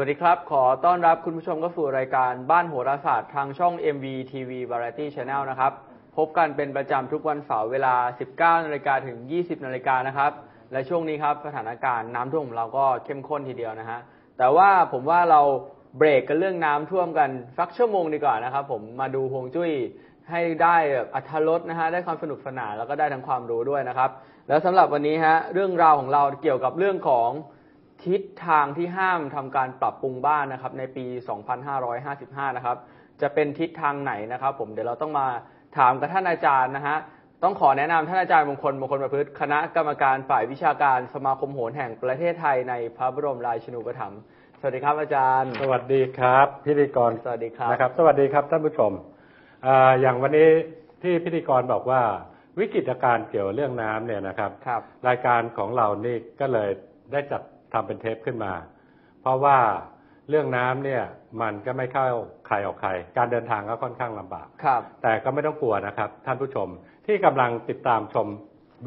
สวัสดีครับ ขอต้อนรับคุณผู้ชมเข้าสู่รายการบ้านโหราศาสตร์ทางช่อง MVTV Variety Channel นะครับ พบกันเป็นประจำทุกวันเสาร์เวลา 19นาฬิกาถึง 20นาฬิกานะครับ และช่วงนี้ครับสถานการณ์น้ำท่วมของเราก็เข้มข้นทีเดียวนะฮะ แต่ว่าผมว่าเราเบรกกันเรื่องน้ำท่วมกันสักชั่วโมงดีกว่านะครับ ผมมาดูฮวงจุ้ยให้ได้อัธรสนะฮะได้ความสนุกสนานแล้วก็ได้ทั้งความรู้ด้วยนะครับ แล้วสำหรับวันนี้ฮะเรื่องราวของเราเกี่ยวกับเรื่องของ ทิศทางที่ห้ามทำการปรับปรุงบ้านนะครับ ในปี 2555 นะครับ จะเป็นทิศทางไหนนะครับ ผมเดี๋ยวเราต้องมาถามกับท่านอาจารย์นะฮะต้องขอแนะนำท่านอาจารย์มงคลมงคลประพฤติคณะกรรมการฝ่ายวิชาการสมาคมโหรแห่งประเทศไทยในพระบรมราชินูปถัมภ์สวัสดีครับอาจารย์ สวัสดีครับ พิธีกรสวัสดีครับนะครับ สวัสดีครับท่านผู้ชมอ่าอย่างวันนี้ที่พิธีกรบอกว่าวิกฤตการณ์เกี่ยวเรื่องน้ำเนี่ยนะครับครับรายการของเรานี่ก็เลยได้จัด ทำเป็นเทปขึ้นมา เพราะว่าเรื่องน้ำเนี่ยมันก็ไม่เข้าใครออกใคร การเดินทางก็ค่อนข้างลำบากครับ แต่ก็ไม่ต้องกลัวนะครับ ท่านผู้ชมที่กำลังติดตามชม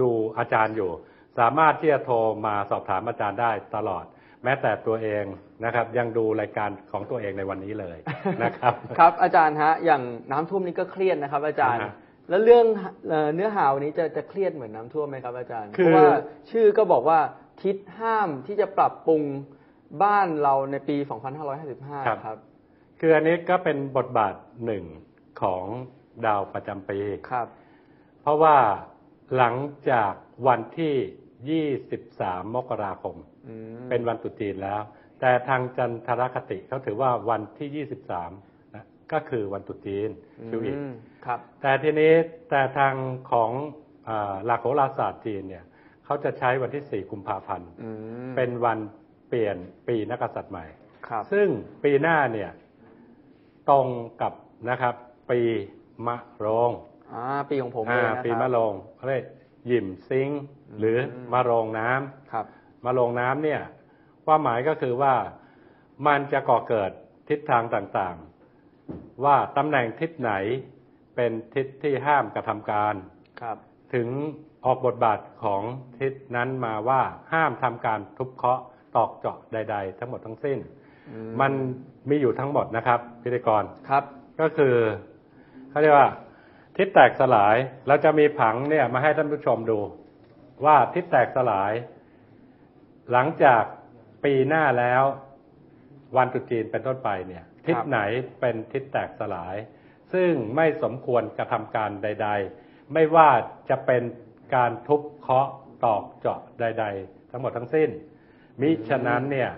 ดูอาจารย์อยู่ สามารถที่จะโทรมาสอบถามอาจารย์ได้ตลอด แม้แต่ตัวเองนะครับ ยังดูรายการของตัวเองในวันนี้เลยนะครับ ครับอาจารย์ฮะอย่างน้ำท่วมนี้ก็เครียดนะครับ อาจารย์นะฮะแล้วเรื่องเอ่อเนื้อหาวันนี้จะจะเครียดเหมือนน้ำท่วมไหมครับอาจารย์คืเพอราะว่าชื่อก็บอกว่า ทิศห้ามที่จะปรับปรุงบ้านเราในปี 2555 ครับคืออันนี้ก็เป็นบทบาทหนึ่งของดาวประจำปีครับ เพราะว่าหลังจากวันที่ 23 มกราคมอืมเป็นวันตรุษจีนแล้ว แต่ทางจันทรคติเขาถือว่าวันที่ 23นะก็คือวันตรุษจีนคิวอีกมครับ แต่ทีนี้แต่ทางของอาหลักโหราศาสตร์จีนเนี่ย เขาจะใช้วันที่ 4 กุมภาพันธ์อืมเป็นวันเปลี่ยนปีนักกษัตริย์ใหม่ครับซึ่งปีหน้าเนี่ยตรงกับนะครับ ปีมะโรงอ่าปีของผมอ่าเลยนะครับปีมะโรงเขาเรียกหยิมซิงค์หรือมะโรงน้ำครับมาลงน้ำเนี่ยความหมายก็คือว่ามันจะก่อเกิดทิศทางต่างๆ ว่าตำแหน่งทิศไหนเป็นทิศที่ห้ามกระทำการครับ ถึง ออกบทบาทของทิศนั้นมาว่าห้ามทำการทุบเคาะตอกเจาะใด ๆ ทั้งหมดทั้งสิ้นอืมมันมีอยู่ทั้งหมดนะครับ พิธีกรครับ ก็คือเขาเรียกว่า ทิศแตกสลายเราจะมีผังเนี่ยมาให้ท่านผู้ชมดู ว่าทิศแตกสลาย หลังจากปีหน้าแล้ววันตรุษจีนเป็นต้นไปเนี่ย ทิศไหนเป็นทิศแตกสลาย ซึ่งไม่สมควรกระทำการใด ๆ ไม่ว่าจะเป็น การทุบเคาะตอกเจาะใด ๆ ทั้งหมดทั้งสิ้น มิฉะนั้นเนี่ย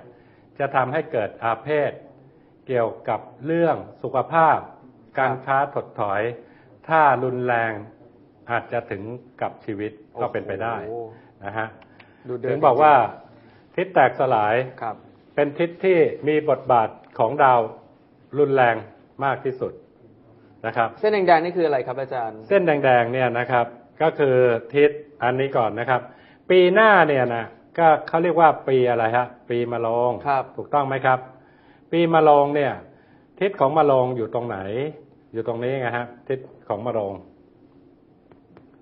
จะทำให้เกิดอาเพศ เกี่ยวกับเรื่องสุขภาพ การค้าถดถอย ถ้ารุนแรงอาจจะถึงกับชีวิตก็เป็นไปได้โอ้โหนะฮะดูเดือดถึงบอกว่าทิศแตกสลายครับเป็นทิศที่มีบทบาทของดาวรุนแรงมากที่สุดนะครับ เส้นแดงๆนี่คืออะไรครับอาจารย์ เส้นแดงๆเนี่ยนะครับ ก็คือทิศอันนี้ก่อนนะครับ ปีหน้าเนี่ยนะก็เขาเรียกว่าปีอะไรฮะปีมะโรงครับ ถูกต้องไหมครับ ปีมะโรงเนี่ย ทิศของมะโรงอยู่ตรงไหน อยู่ตรงนี้ไงฮะทิศของมะโรง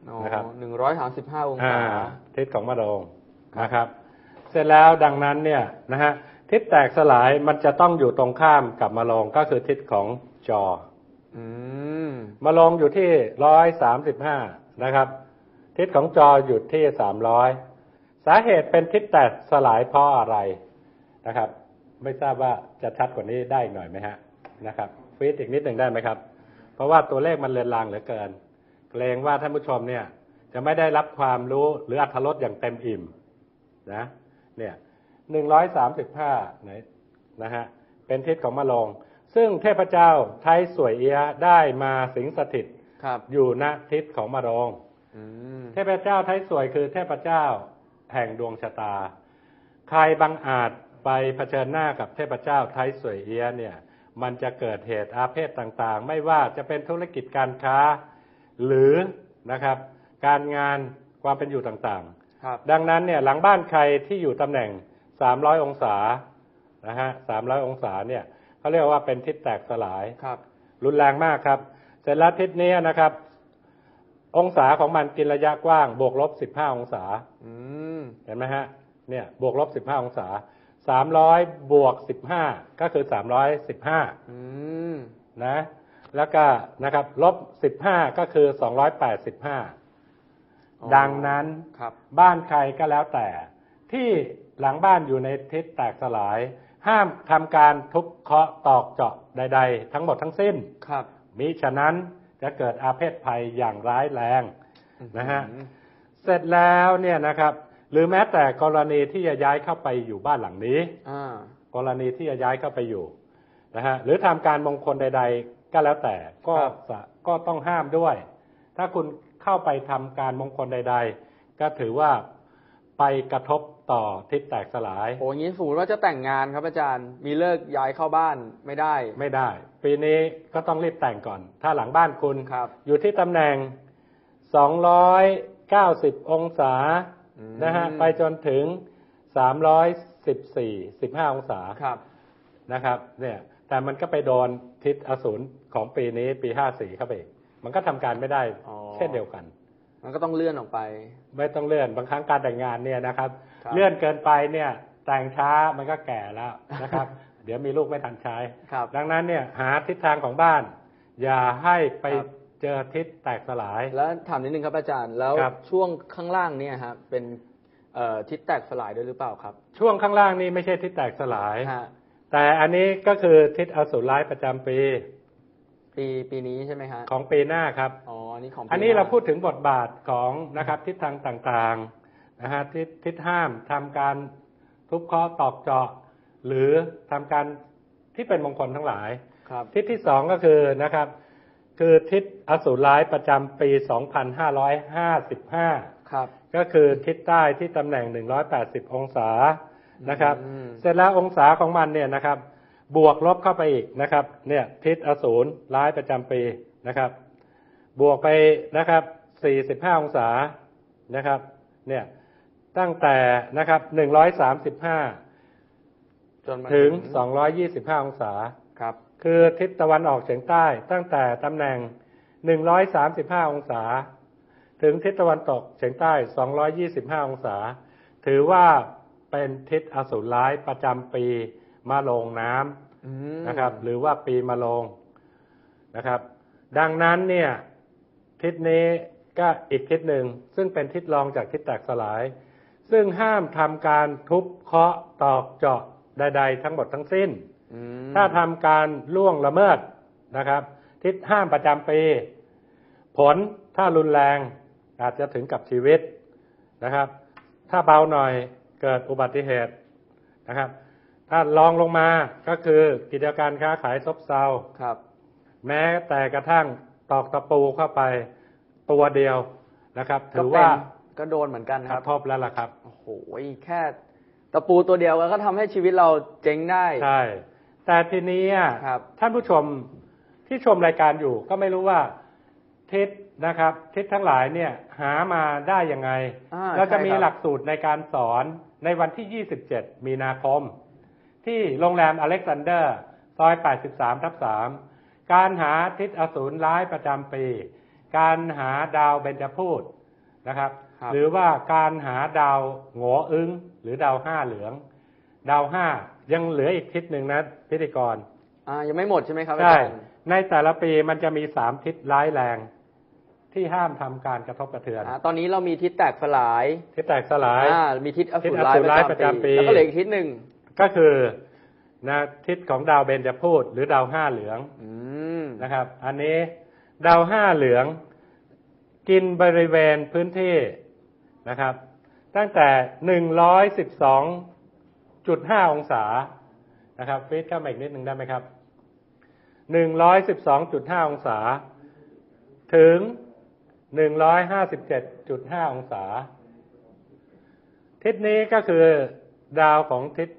อ๋อนะครับหนึ่งร้อยสามสิบห้าองอ่าศาทิศของมะโรงนะครับ เสร็จแล้วดังนั้นเนี่ยนะฮะทิศแตกสลายมันจะต้องอยู่ตรงข้ามกับมะโรงก็คือทิศของจออืมมาลงอยู่ที่ร้อยสามสิบห้า นะครับ ทิศของจออยู่ที่สามร้อยสาเหตุเป็นทิศแตกสลายเพราะอะไรนะครับ ไม่ทราบว่าจะชัดกว่านี้ได้อีกหน่อยไหมฮะนะครับฟีดอีกนิดหนึ่งได้ไหมครับ เพราะว่าตัวเลขมันเลือนลางเหลือเกิน เกรงว่าท่านผู้ชมเนี่ย จะไม่ได้รับความรู้หรืออัธรสอย่างเต็มอิ่มนะเนี่ยหนึ่งร้อยสามสิบห้าไหนนะฮะเป็นทิศของมะโรงซึ่งเทพเจ้าไทยสวยเอียได้มาสิงสถิต ครับ อยู่ณทิศของมะโรงอืมเทพเจ้าไทยสวยคือเทพเจ้าแห่งดวงชะตา ใครบังอาจไปเผชิญหน้ากับเทพเจ้าไทยสวยเอียะเนี่ย มันจะเกิดเหตุอาเพศต่างๆ ไม่ว่าจะเป็นธุรกิจการค้า หรือนะครับ การงานความเป็นอยู่ต่างๆครับดังนั้นเนี่ยหลังบ้านใครที่อยู่ตำแหน่ง 300 องศานะฮะ300 องศาเนี่ยเขาเรียกว่าเป็นทิศแตกสลายครับรุนแรงมากครับ เสร็จแล้วทิศนี้นะครับ องศาของมันกินระยะกว้าง บวกลบ15องศาอืมเห็นไหมฮะ เนี่ยบวกลบ15องศาสามร้อยบวกสิบห้าก็คือสามร้อยสิบห้าอืมนะ แล้วก็นะครับลบสิบห้าก็คือสองร้อยแปดสิบห้าอ๋อดังนั้นครับบ้านใครก็แล้วแต่ ที่หลังบ้านอยู่ในทิศแตกสลาย ห้ามทำการทุบเคาะตอกเจาะใด ๆ ทั้งหมดทั้งสิ้นครับ มิฉะนั้นจะเกิดอาเพศภัยอย่างร้ายแรงนะฮะอืมเสร็จแล้วเนี่ยนะครับ หรือแม้แต่กรณีที่จะย้ายเข้าไปอยู่บ้านหลังนี้อ่ากรณีที่จะย้ายเข้าไปอยู่นะฮะหรือทำการมงคลใด ๆ ก็แล้วแต่ก็ครับสะก็ต้องห้ามด้วย ถ้าคุณเข้าไปทำการมงคลใด ๆ ก็ถือว่า ไปกระทบต่อทิศแตกสลาย โอ้ยงี้สมมติว่าจะแต่งงานครับอาจารย์ มีเลิกย้ายเข้าบ้านไม่ได้ ไม่ได้ ปีนี้ก็ต้องรีบแต่งก่อน ถ้าหลังบ้านคุณครับ อยู่ที่ตำแหน่ง 290 องศาอืมนะฮะไปจนถึง 314 15 องศาครับนะครับ เนี่ย แต่มันก็ไปโดนทิศอสูรของปีนี้ปี 54เข้าไปอีกมันก็ทำการไม่ได้อ๋อเช่นเดียวกัน มันก็ต้องเลื่อนออกไป ไม่ต้องเลื่อนบางครั้งการแต่งงานเนี่ยนะครับครับ เลื่อนเกินไปเนี่ยแต่งช้ามันก็แก่แล้วนะครับ เดี๋ยวมีลูกไม่ทันใช้ครับดังนั้นเนี่ยหาทิศทางของบ้าน อย่าให้ไปครับเจอทิศแตกสลาย แล้วถามนิดนึงครับอาจารย์แล้วครับช่วงข้างล่างเนี่ยฮะเป็นเอ่อทิศแตกสลายด้วยหรือเปล่าครับ ช่วงข้างล่างนี่ไม่ใช่ทิศแตกสลายฮะแต่อันนี้ก็คือทิศอสูรร้ายประจำปี ปีปีนี้ใช่ไหมฮะของปีหน้าครับอ๋ออันนี้ของปีอันนี้เราหพูดถึงบทบาทของนะครับทิศทางต่างๆนะฮะทิศทิศห้ามทำการทุบเคาะตอกเจาะ หรือทำการที่เป็นมงคลทั้งหลายครับทิศที่สองก็คือนะครับ คือทิศอสูรร้ายประจำปี 2555 ครับ ก็คือทิศใต้ที่ตำแหน่ง 180 องศานะครับอืมเสร็จแล้วองศาของมันเนี่ยนะครับ บวกลบเข้าไปอีกนะครับ เนี่ยทิศอสูรร้ายประจำปีนะครับ บวกไปนะครับ 45 องศานะครับ เนี่ยตั้งแต่นะครับ 135จนมาถึง 225 องศาครับ คือทิศตะวันออกเฉียงใต้ ตั้งแต่ตำแหน่ง 135 องศา ถึงทิศตะวันตกเฉียงใต้ 225 องศา ถือว่าเป็นทิศอสูรร้ายประจำปี มะโรงน้ำอืมนะครับ หรือว่าปีมะโรงนะครับ ดังนั้นเนี่ย ทิศนี้ก็อีกทิศหนึ่ง ซึ่งเป็นทิศรองจากทิศแตกสลาย ซึ่งห้ามทำการทุบเคาะตอกเจาะใด ๆ ทั้งหมดทั้งสิ้นอืมถ้าทำการล่วงละเมิดนะครับ ทิศห้ามประจำปี ผลถ้ารุนแรงอาจจะถึงกับชีวิตนะครับ ถ้าเบาหน่อยเกิดอุบัติเหตุนะครับ ถ้าลองลงมาก็คือกิจการค้าขายซบเซาครับ แม้แต่กระทั่งตอกตะปูเข้าไปตัวเดียวนะครับ ถือก็เป็นว่าก็โดนเหมือนกันกครับระทบแล้วล่ะครับโอ้โหแค่ตะปูตัวเดียวก็ทำให้ชีวิตเราเจ๊งได้ใช่แต่ทีนี้อะครับท่านผู้ชมที่ชมรายการอยู่ ก็ไม่รู้ว่าทิศนะครับทิศทั้งหลายเนี่ยหามาได้ยังไงอ่าเราจะมีใช่ครับหลักสูตรในการสอนในวันที่ 27 มีนาคม ที่โรงแรมอเล็กซานเดอร์ซอย 83 ทับ 3 การหาทิศอสูรร้ายประจำปี การหาดาวเบญจพูดนะครับครับหรือว่าการหาดาวโงอึ้งหรือดาวห้าเหลือง ดาวห้ายังเหลืออีกทิศหนึ่งนะพิธีกรอ่ายังไม่หมดใช่ไหมครับอาใช่จารย์ในแต่ละปีมันจะมีสามทิศร้ายแรงที่ห้ามทำการกระทบกระเทือนอ่าตอนนี้เรามีทิศแตกสลาย ทิศแตกสลายอ่ามีทิศอทิศสูรอสูรร้าร้ายยปประระจำจำปีปี แล้วก็เหลืออีกทิศหนึ่ง ก็คือนะทิศของดาวเบญจพูดหรือดาวห้าเหลืองอนะครับ อันนี้ดาวห้าเหลือง กินบริเวณพื้นที่นะครับ ตั้งแต่หนึ่งร้อยสิบสองจุดห้าองศานะครับฟีดเข้ามาอีกนิดหนึ่งได้ไหมครับหนึ่งร้อยสิบสองจุดห้าองศา ถึงหนึ่งร้อยห้าสิบเจ็ดจุดห้าองศา ทิศนี้ก็คือดาวของทิศ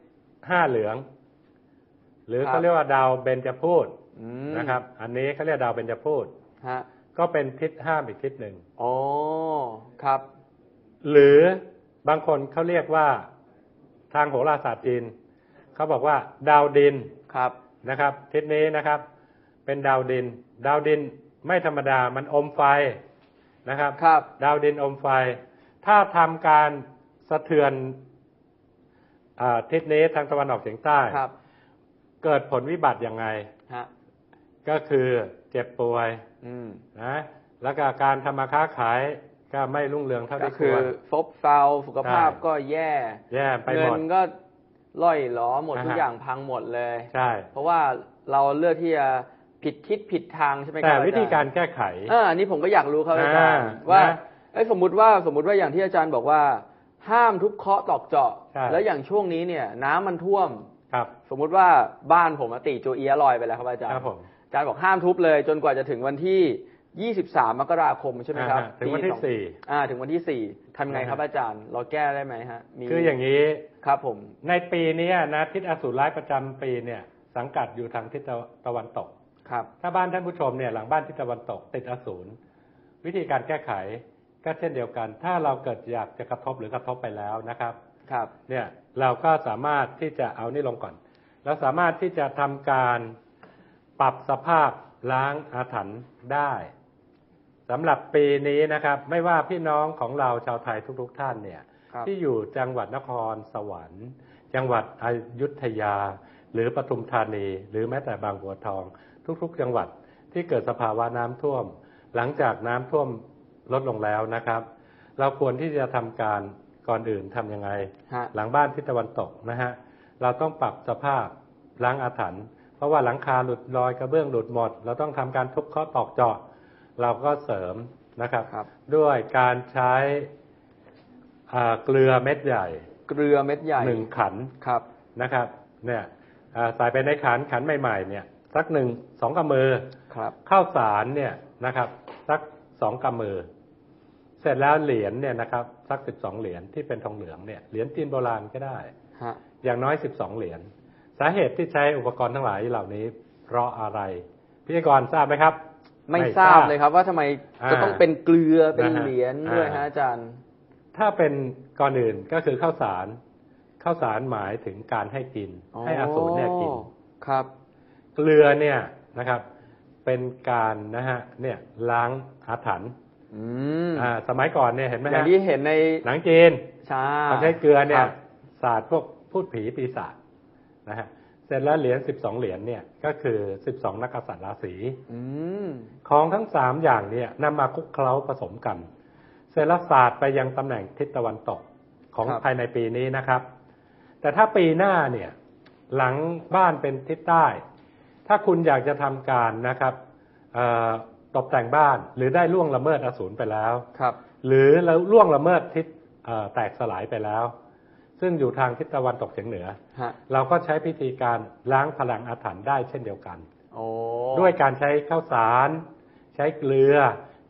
ห้าเหลือง หรือครับเขาเรียกว่าดาวเบญจพูดอืมนะครับ อันนี้เขาเรียกดาวเบญจพูดฮะก็เป็นทิศห้ามอีกทิศหนึ่งอ๋อครับ หรือบางคนเขาเรียกว่าทางโหราศาสตร์จีนเขาบอกว่า ดาวดินครับนะครับ ทิศนี้นะครับ เป็นดาวดิน ดาวดินไม่ธรรมดามันอมไฟนะครับครับ ดาวดินอมไฟ ถ้าทำการสะเทือนอ่า ทิศนี้ทางตะวันออกเฉียงใต้ครับ เกิดผลวิบัติยังไงฮะก็คือเจ็บป่วยอืมนะแล้วก็การทำมาค้าขายก็ไม่รุ่งเรืองเท่าก็ที่คคือวรซบเซาสุขภาพใช่ก็แย่ แย่ไปเงิหมดก็ล่อยหลอหมดอ่าฮะทุกอย่างพังหมดเลยใช่เพราะว่าเราเลือกที่จะผิดทิศผิดทางใช่ไหมคแต่รับวิธีการอจย์แก้ไขเอออันนี้ผมก็อยากรู้ครับอาจารย์อ่าว่านะเอ้ยสมมุติว่าสมมุติว่าอย่างที่อาจารย์บอกว่า ห้ามทุบเคาะตอกเจาะ ใช่แล้วอย่างช่วงนี้เนี่ยน้ำมันท่วม ครับสมมุติว่าบ้านผมอะติโจเอียลอยไปแล้วครับอาจารคย์รับผมอาจารย์บอกห้ามทุบเลย จนกว่าจะถึงวันที่ 23 มกราคมใช่ไหมครับอ่าฮะถึงวันที่ปีอสี่ อ่าถึงวันที่สี่ทำไงครับนะฮะอาจารย์ เราแก้ได้ไหมฮะมีคืออย่างนี้ ครับผม ในปีเนี้ยนะทิศอสูรร้ายประจำปีเนี่ย สังกัดอยู่ทางทิศตะวันตก ครับถ้าบ้านท่านผู้ชมเนี่ยหลังบ้านทิศตะวันตกติดอสูรวิธีการแก้ไขก็เช่นเดียวกัน ถ้าเราเกิดอยากจะกระทบหรือกระทบไปแล้วนะครับ ครับเนี่ยเราก็สามารถที่จะเอานี่ลงก่อนเราสามารถที่จะทำการปรับสภาพล้างอาถรรพ์ได้สำหรับปีนี้นะครับ ไม่ว่าพี่น้องของเราชาวไทยทุก ๆ ท่านเนี่ยครับที่อยู่จังหวัดนครสวรรค์ จังหวัดอยุธยา หรือปทุมธานี หรือแม้แต่บางบัวทอง ทุก ๆ จังหวัดที่เกิดสภาวะน้ำท่วม หลังจากน้ำท่วมลดลงแล้วนะครับ เราควรที่จะทำการ ก่อนอื่นทำยังไงฮะหลังบ้านทิศตะวันตกนะฮะ เราต้องปรับสภาพล้างอาถรรพ์เพราะว่าหลังคาหลุดรอยกระเบื้องหลุดหมด เราต้องทำการทุบเคาะตอกเจาะ เราก็เสริมนะครับครับด้วยการใช้อ่าเกลือเม็ดใหญ่ เกลือเม็ดใหญ่หนึ่งขันครับนะครับ เนี่ยอ่าใส่ไปในขันขันใหม่ๆ เนี่ย สักหนึ่งสองกำมือครับข้าวสารเนี่ยนะครับ สักสองกำมือ เสร็จแล้วเหรียญเนี่ยนะครับสักสิบสองเหรียญที่เป็นทองเหลืองเนี่ยเหรียญจีนโบราณก็ได้ฮะอย่างน้อยสิบสองเหรียญสาเหตุที่ใช้อุปกรณ์ทั้งหลายเหล่านี้ เพราะอะไรพิธีกรทราบไหมครับ ไม่ทราบเลยครับ ว่าทำไมอ่าจะต้องเป็นเกลือเป็นนะฮะเหรียญด้วยอ่าฮะอาจารย์ ถ้าเป็นก่อนอื่นก็คือข้าวสารข้าวสารหมายถึงการให้กิน ให้อสูรเนี่ยกินครับ เกลือเนี่ยนะครับ เป็นการนะฮะเนี่ยล้างอาถรรพ์ อืมอ่า สมัยก่อนเนี่ยเห็นไหมอย่างฮะที่เห็นในหนังจีนชาเขาใช้เกลือเนี่คยรับสาดพวกพูดผีปีศาจนะฮะเสร็จแล้วเหรียญสิบสองเหรียญเนี่ย ก็คือสิบสองนักกษัตริย์ราศีอืมของทั้งสามอย่างเนี่ยนำมาคลุกเคล้าผสมกัน เสร็จแล้วศาสตร์ไปยังตำแหน่งทิศตะวันตกของภายในปีนี้นะครับ แต่ถ้าปีหน้าเนี่ย หลังบ้านเป็นทิศใต้ ถ้าคุณอยากจะทำการนะครับเอ่อ ตกแต่งบ้าน หรือได้ล่วงละเมิดอสูรไปแล้ว ครับ หรือแล้วล่วงละเมิดทิศเอ่อแตกสลายไปแล้ว ซึ่งอยู่ทางทิศตะวันตกเฉียงเหนือ ฮะเราก็ใช้พิธีการล้างพลังอาถรรพ์ได้เช่นเดียวกัน โอ้ด้วยการใช้ข้าวสาร ใช้เกลือ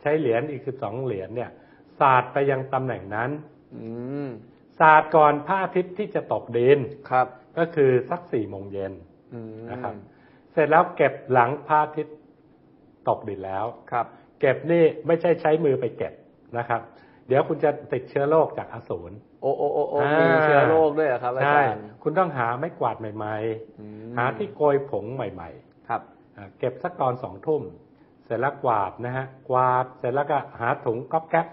ใช้เหรียญอีกสิบสองเหรียญเนี่ยสาดไปยังตำแหน่งนั้นอืมสาดก่อนพระอาทิตย์ที่จะตกดินครับ ก็คือสักสี่โมงเย็น อืมนะครับ เสร็จแล้วเก็บหลังพระอาทิตย์ ตกดินแล้วครับ เก็บนี่ไม่ใช่ใช้มือไปเก็บนะครับ เดี๋ยวคุณจะติดเชื้อโรคจากอสูรโอ้โอ้โอ้โอ้อ่ามีมีเชื้อโรคด้วยเหรอครับอาใช่จารย์คุณต้องหาไม้กวาดใหม่อืมๆหาที่โกยผงใหม่ ๆ ครับอ่าเก็บสักตอนสองทุ่ม เสร็จแล้วกวาดนะฮะ กวาดเสร็จแล้วก็หาถุงก๊อบแก๊บ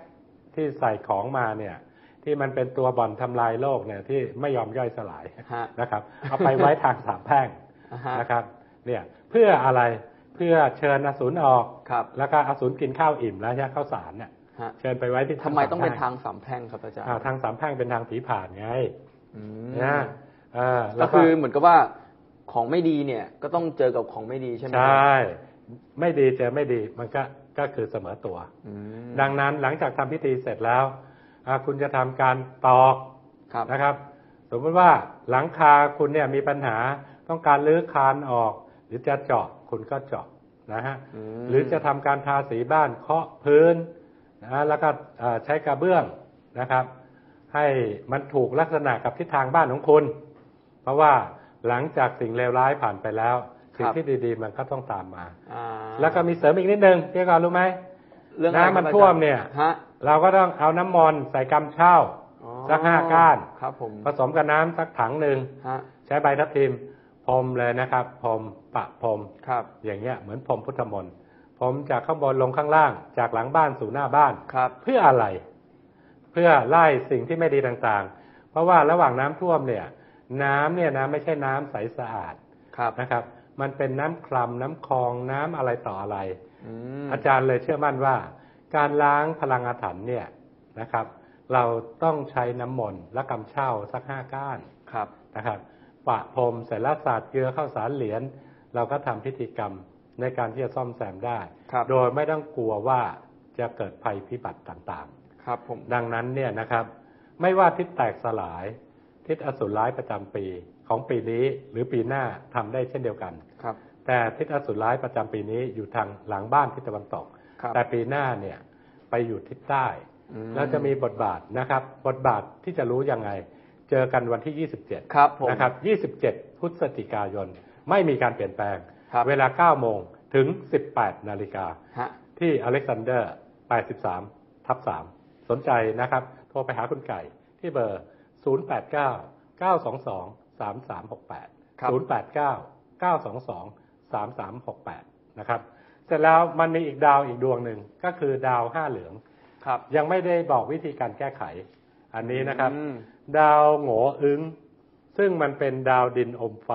ที่ใส่ของมาเนี่ย ที่มันเป็นตัวบ่อนทำลายโลกเนี่ยที่ไม่ยอมย่อยสลายฮะนะครับ เอาไปไว้ทางสามแพร่งอ่าฮะนะครับ เนี่ยเพื่ออะไรเพื่อเชิญอสูรออกครับ แล้วก็อสูรกินข้าวอิ่มแล้วใช่ไหมข้าวสารเนี่ยฮะเชิญไปไว้ที่ทำไมต้องเป็นสทางสามแพร่งครับอาจารย์อ่าทางสามแพร่งเป็นทางผีผ่านไงอืมนะเออแล้ก็วคือเหมือนกับว่าของไม่ดีเนี่ย ก็ต้องเจอกับของไม่ดีใช่ไหมใชครับ่ไม่ดีเจอไม่ดีมันก็ก็คือเสมอตัวอืมดังนั้นหลังจากทำพิธีเสร็จแล้วอ่าคุณจะทำการตอกครับนะครับ สมมติว่าหลังคาคุณเนี่ยมีปัญหาต้องการรื้อคานออก หรือจะเจาะคุณก็เจาะ นะฮะมหรือจะทำการทาสีบ้านเคาะพื้นนะแล้วก็เอ่อใช้กระเบื้องนะครับ ให้มันถูกลักษณะกับทิศทางบ้านของคุณ เพราะว่าหลังจากสิ่งเลวร้ายผ่านไปแล้วสิ่งที่ดีๆ มันก็ต้องตามมาอ่าแล้วก็มีเสริมอีกนิดนึงพี่กรรู้ไหมเรื่องอะไรน้ำมันครับท่วมอาจารเนี่ยฮะเราก็ต้องเอาน้ำมนต์ใส่กำเช่าอ๋อสักห้าก้าน ครับผมผสมกับน้ำสักถังหนึ่งฮะใช้ใบทับทิมพร มเลยนะครับพรมปะพรมครับ อย่างเงี้ยเหมือนพรมพุทธมนต์พรมจากข้างบนลงข้างล่าง จากหลังบ้านสู่หน้าบ้านครับ เพื่ออะไร เพื่อไล่สิ่งที่ไม่ดีต่างๆ เพราะว่าระหว่างน้ำท่วมเนี่ย น้ำเนี่ยนะไม่ใช่น้ำใสสะอาดครับนะครับ มันเป็นน้ำคลำน้ำคลองน้ำอะไรต่ออะไรอืมอาจารย์เลยเชื่อมั่นว่า การล้างพลังอาถรรพ์เนี่ยนะครับ เราต้องใช้น้ำมนต์และกำเช่าสักห้าก้านครับนะครับ ปะพรมเสร็จแล้วสาดเกลือเข้าสารเหรียญเราก็ทำพิธีกรรมในการที่จะซ่อมแซมได้ครับโดยไม่ต้องกลัวว่าจะเกิดภัยพิบัติต่างครับผมๆดังนั้นเนี่ยนะครับ ไม่ว่าทิศแตกสลาย ทิศอสูรร้ายประจำปีของปีนี้หรือปีหน้าทำได้เช่นเดียวกันครับ แต่ทิศอสูรร้ายประจำปีนี้อยู่ทางหลังบ้านทิศตะวันตกครับแต่ปีหน้าเนี่ยไปอยู่ทิศใต้อืมแล้วจะมีบทบาทนะครับ บทบาทที่จะรู้ยังไง เจอกันวันที่ 27 ครับผมนะครับ 27 พฤศจิกายน ไม่มีการเปลี่ยนแปลงครับเวลา 9 โมงถึง 18 นาฬิกาฮะที่อเล็กซานเดอร์ 83 ทับ 3 สนใจนะครับ โทรไปหาคุณไก่ที่เบอร์ 089 922 3368ครับ089 922 3368 นะครับ เสร็จแล้วมันมีอีกดาวอีกดวงหนึ่งก็คือดาวห้าเหลือง ครับ ยังไม่ได้บอกวิธีการแก้ไข อันนี้นะครับอืม ดาวโง่อึ้งซึ่งมันเป็นดาวดินอมไฟ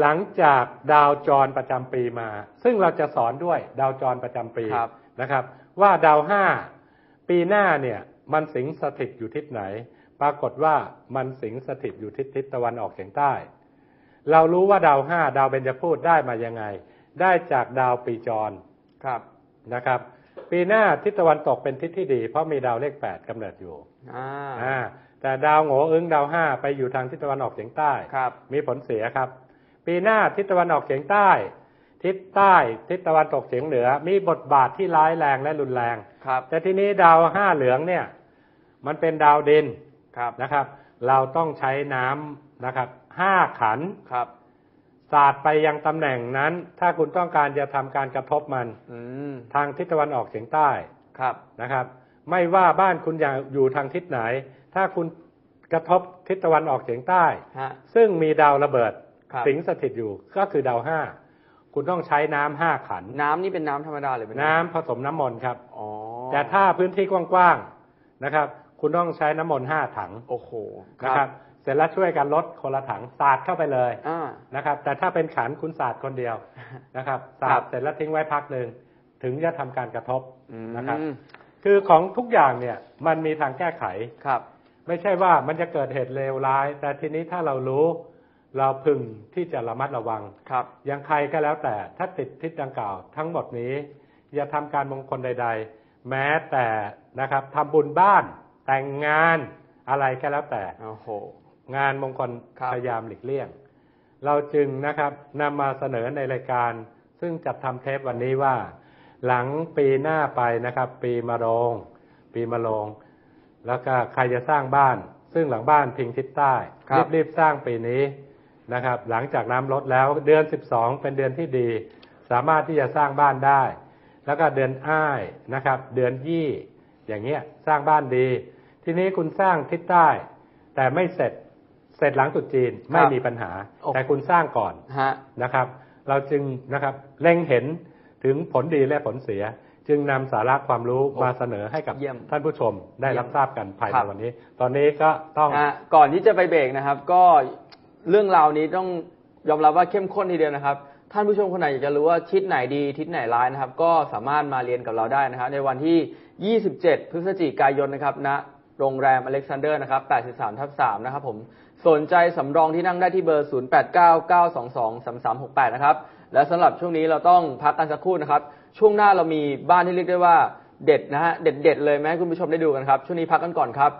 หลังจากดาวจรประจำปีมา ซึ่งเราจะสอนด้วยดาวจรประจำปีครับนะครับ ว่าดาวห้าปีหน้าเนี่ยมันสิงสถิตอยู่ทิศไหน ปรากฏว่ามันสิงสถิตอยู่ทิศทิศตะวันออกเฉียงใต้ เรารู้ว่าดาวห้าดาวเบญจพูดได้มายังไง ได้จากดาวปีจรครับนะครับ ปีหน้าทิศตะวันตกเป็นทิศที่ดี เพราะมีดาวเลขแปดกำเนิดอยู่อ่าอ่าแต่ดาวโง่อึ้งดาวห้าไปอยู่ทางทิศตะวันออกเฉียงใต้ครับมีผลเสียครับ ปีหน้าทิศตะวันออกเฉียงใต้ ทิศใต้ทิศตะวันตกเฉียงเหนือ มีบทบาทที่ร้ายแรงและรุนแรงครับ แต่ทีนี้ดาวห้าเหลืองเนี่ย มันเป็นดาวดินครับนะครับ เราต้องใช้น้ำนะครับห้าขันครับ สาดไปยังตำแหน่งนั้น ถ้าคุณต้องการจะทำการกระทบมันอืมทางทิศตะวันออกเฉียงใต้ครับนะครับ ไม่ว่าบ้านคุณอยากอยู่ทางทิศไหน ถ้าคุณกระทบทิศตะวันออกเฉียงใต้ฮะซึ่งมีดาวระเบิดครับสิงสถิตอยู่ก็คือดาวห้าคุณต้องใช้น้ำห้าขัน น้ำนี่เป็นน้ำธรรมดาหรือเป็นน้ำผสมน้ำมนต์ครับอ๋อแต่ถ้าพื้นที่กว้างๆนะครับ คุณต้องใช้น้ำมนต์ห้าถังโอ้โหนะครับ เสร็จแล้วช่วยกันลดคนละถังสาดเข้าไปเลยอ่านะครับ แต่ถ้าเป็นขันคุณสาดคนเดียวนะครับสาครัดบเสร็จแล้วทิ้งไว้พักหนึ่งถึงจะทำการกระทบอืมนะครับ คือของทุกอย่างเนี่ย มันมีทางแก้ไขครับ ไม่ใช่ว่ามันจะเกิดเหตุเลวร้าย แต่ทีนี้ถ้าเรารู้ เราพึงที่จะระมัดระวังครับอย่างใครก็แล้วแต่ถ้าติดทิศดังกล่าว ทั้งหมดนี้ อย่าทำการมงคลใด ๆ แม้แต่นะครับทำบุญบ้านแต่งงานอะไรก็แล้วแต่โอ้โห งานมงคลครับพยายามหลีกเลี่ยง เราจึงนะครับนำมาเสนอในรายการ ซึ่งจัดทำเทปวันนี้ว่า หลังปีหน้าไปนะครับ ปีมะโรง ปีมะโรง แล้วก็ใครจะสร้างบ้าน ซึ่งหลังบ้านพิงทิศใต้ครับรีบๆสร้างปีนี้นะครับ หลังจากน้ำลดแล้วเดือน 12 เป็นเดือนที่ดี สามารถที่จะสร้างบ้านได้ แล้วก็เดือนอ้ายนะครับ เดือนยี่อย่างเงี้ยสร้างบ้านดี ทีนี้คุณสร้างทิศใต้ แต่ไม่เสร็จ เสร็จหลังตรุษจีนไม่มีปัญหาโอ้โหแต่คุณสร้างก่อนฮะนะครับ เราจึงนะครับเล็งเห็นถึงผลดีและผลเสีย จึงนำสาระความรู้โอ้มาเสนอให้กับเยี่ยมท่านผู้ชมได้รับเยี่ยมทราบกันภายครัในบวันนี้ ตอนนี้ก็ต้องฮะก่อนที่จะไปเบรกนะครับ ก็เรื่องราวนี้ต้องยอมรับว่าเข้มข้นทีเดียวนะครับ ท่านผู้ชมคนไหนอยากจะรู้ว่าทิศไหนดีทิศไหนร้ายนะครับ ก็สามารถมาเรียนกับเราได้นะครับ ในวันที่ 27 พฤศจิกายนนะครับณโรงแรมอเล็กซานเดอร์นะครับ 83 ทับ 3 นะครับผม สนใจสำรองที่นั่งได้ที่เบอร์ 0899223368 นะครับ และสำหรับช่วงนี้เราต้องพักกันสักครู่นะครับ ช่วงหน้าเรามีบ้านที่เรียกได้ว่าเด็ดนะฮะ เด็ดๆเลยไหมาให้คุณผู้ชมได้ดูกันครับ ช่วงนี้พักกันก่อนครับ